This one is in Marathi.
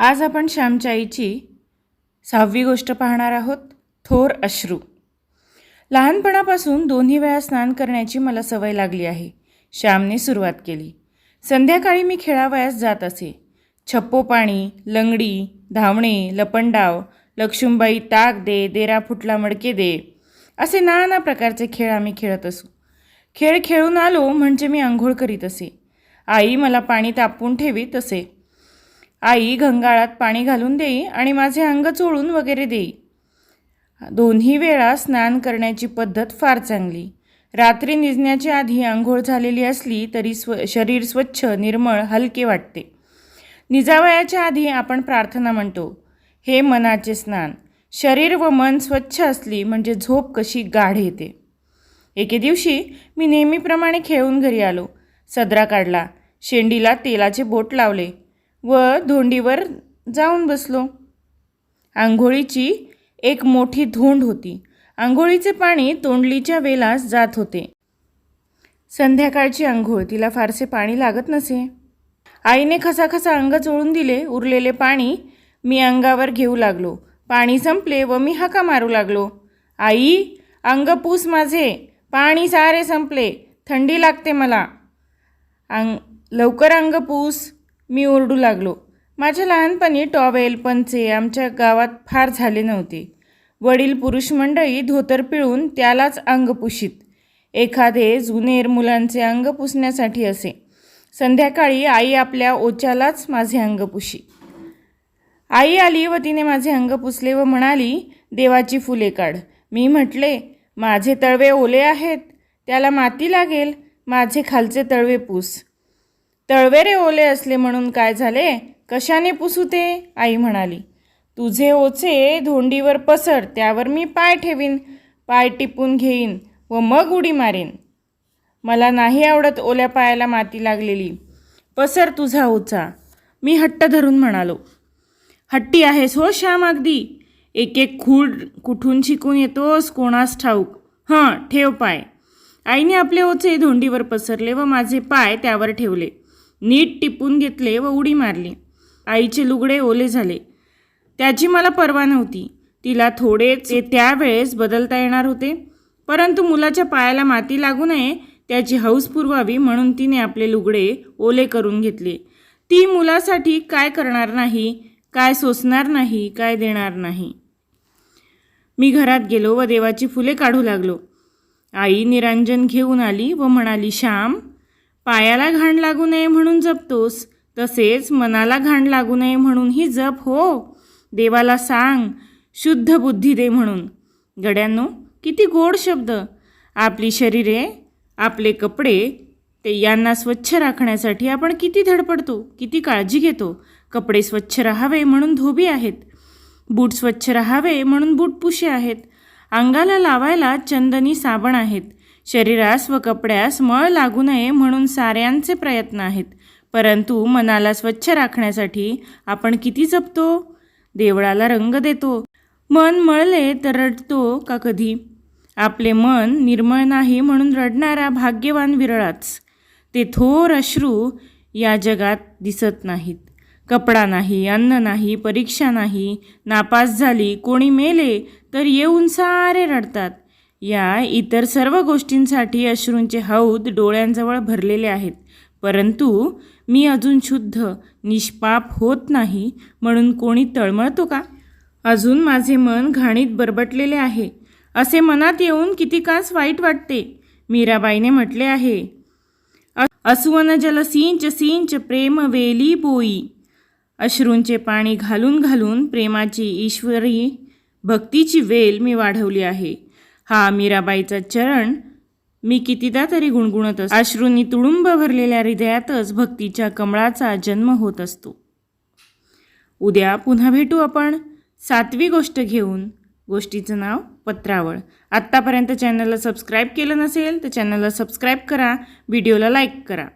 आज आपण श्यामच्या आईची सहावी गोष्ट पाहणार आहोत थोर अश्रू. लहानपणापासून दोन्ही वेळा स्नान करण्याची मला सवय लागली आहे. श्यामने सुरुवात केली. संध्याकाळी मी खेळावयास जात असे. छप्पो पाणी लंगडी धावणे लपंडाव लक्ष्मीबाई ताक दे देरा फुटला मडके दे असे नाना प्रकारचे खेळ आम्ही खेळत असू. खेळ खेळून आलो म्हणजे मी आंघोळ करीत असे. आई मला पाणी तापवून ठेवीत असे. आई घंगाळात पाणी घालून देई आणि माझे अंग चोळून वगैरे देई. दोन्ही वेळा स्नान करण्याची पद्धत फार चांगली. रात्री निजण्याच्या आधी आंघोळ झालेली असली तरी स्व शरीर स्वच्छ निर्मळ हलके वाटते. निजावयाच्या आधी आपण प्रार्थना म्हणतो हे मनाचे स्नान. शरीर व मन स्वच्छ असली म्हणजे झोप कशी गाढ येते. एके दिवशी मी नेहमीप्रमाणे खेळून घरी आलो. सदरा काढला. शेंडीला तेलाचे बोट लावले. व धोंडीवर जाऊन बसलो. आंघोळीची एक मोठी धोंड होती. आंघोळीचे पाणी तोंडलीच्या वेलास जात होते. संध्याकाळची आंघोळ तिला फारसे पाणी लागत नसे. आईने खसाखसा अंग चोळून दिले उरलेले पाणी मी अंगावर घेऊ लागलो. पाणी संपले व मी हाका मारू लागलो. आई अंग पूस माझे पाणी सारे संपले थंडी लागते मला. अंग लवकर अंग पूस. मी ओरडू लागलो. माझ्या लहानपणी टॉवेल पंचे आमच्या गावात फार झाले नव्हते. वडील पुरुष मंडळी धोतर पिळून त्यालाच अंग पुशीत. एखादे जुनेर मुलांचे अंग पुसण्यासाठी असे. संध्याकाळी आई आपल्या ओच्यालाच माझे अंग पुशी. आई आली व तिने माझे अंग पुसले व म्हणाली देवाची फुले काढ. मी म्हटले माझे तळवे ओले आहेत. त्याला माती लागेल. माझे खालचे तळवे पूस. तळवेरे ओले असले म्हणून काय झाले? कशाने पुसू ते आई म्हणाली तुझे ओचे धोंडीवर पसर त्यावर मी पाय ठेवीन पाय टिपून घेईन व मग उडी मारेन. मला नाही आवडत ओल्या पायाला माती लागलेली. पसर तुझा ओचा. मी हट्ट धरून म्हणालो हट्टी आहेस हो श्याम अगदी. एक एक खूड कुठून शिकून येतोस कोणास ठाऊक. हां ठेव पाय. आईने आपले ओचे धोंडीवर पसरले व माझे पाय त्यावर ठेवले. नीट टिपून घेतले व उडी मारली. आईचे लुगडे ओले झाले. त्याची मला पर्वा नव्हती. तिला थोडेच ते त्यावेळेस बदलता येणार होते. परंतु मुलाच्या पायाला माती लागू नये त्याची हौस पुरवावी म्हणून तिने आपले लुगडे ओले करून घेतले. ती मुलासाठी काय करणार नाही काय सोसणार नाही काय देणार नाही. मी घरात गेलो व देवाची फुले काढू लागलो. आई निरांजन घेऊन आली व म्हणाली श्याम पायाला घाण लागू नये म्हणून जपतोस तसेच मनाला घाण लागू नये म्हणूनही जप हो. देवाला सांग शुद्ध बुद्धी दे म्हणून. गड्यांनो किती गोड शब्द. आपली शरीरे आपले कपडे ते यांना स्वच्छ राखण्यासाठी आपण किती धडपडतो किती काळजी घेतो. कपडे स्वच्छ राहावे म्हणून धोबी आहेत. बूट स्वच्छ राहावे म्हणून बूट पुशे आहेत. अंगाला लावायला चंदनी साबण आहेत. शरीरास व कपड्यास मळ लागू नये म्हणून साऱ्यांचे प्रयत्न आहेत. परंतु मनाला स्वच्छ राखण्यासाठी आपण किती जपतो? देवळाला रंग देतो. मन मळले तर रडतो का कधी? आपले मन निर्मळ नाही म्हणून रडणारा भाग्यवान विरळाच. ते थोर अश्रू या जगात दिसत नाहीत. कपडा नाही अन्न नाही परीक्षा नाही. नापास झाली कोणी मेले तर येऊन सारे रडतात. या इतर सर्व गोष्टींसाठी अश्रूंचे हौद डोळ्यांजवळ भरलेले आहेत. परंतु मी अजून शुद्ध निष्पाप होत नाही म्हणून कोणी तळमळतो का? अजून माझे मन घाणीत बरबटलेले आहे. असे मनात येऊन किती कास वाईट वाटते? मीराबाईने म्हटले आहे. अस्वन जल सिंच सिंच प्रेम वेली बोई. अश्रूंचे पाणी घालून घालून प्रेमाची ईश्वरी भक्तीची वेल मी वाढवली आहे. हा मीराबाईचा चरण मी कितीदा तरी गुणगुणत असतो. अश्रूंनी तुडुंब भरलेल्या हृदयातच भक्तीच्या कमळाचा जन्म होत असतो. उद्या पुन्हा भेटू आपण. सातवी गोष्ट घेऊन. गोष्टीचं नाव पत्रावळ. आत्तापर्यंत चॅनलला सबस्क्राईब केलं नसेल तर चॅनलला सबस्क्राईब करा. व्हिडिओला लाईक करा.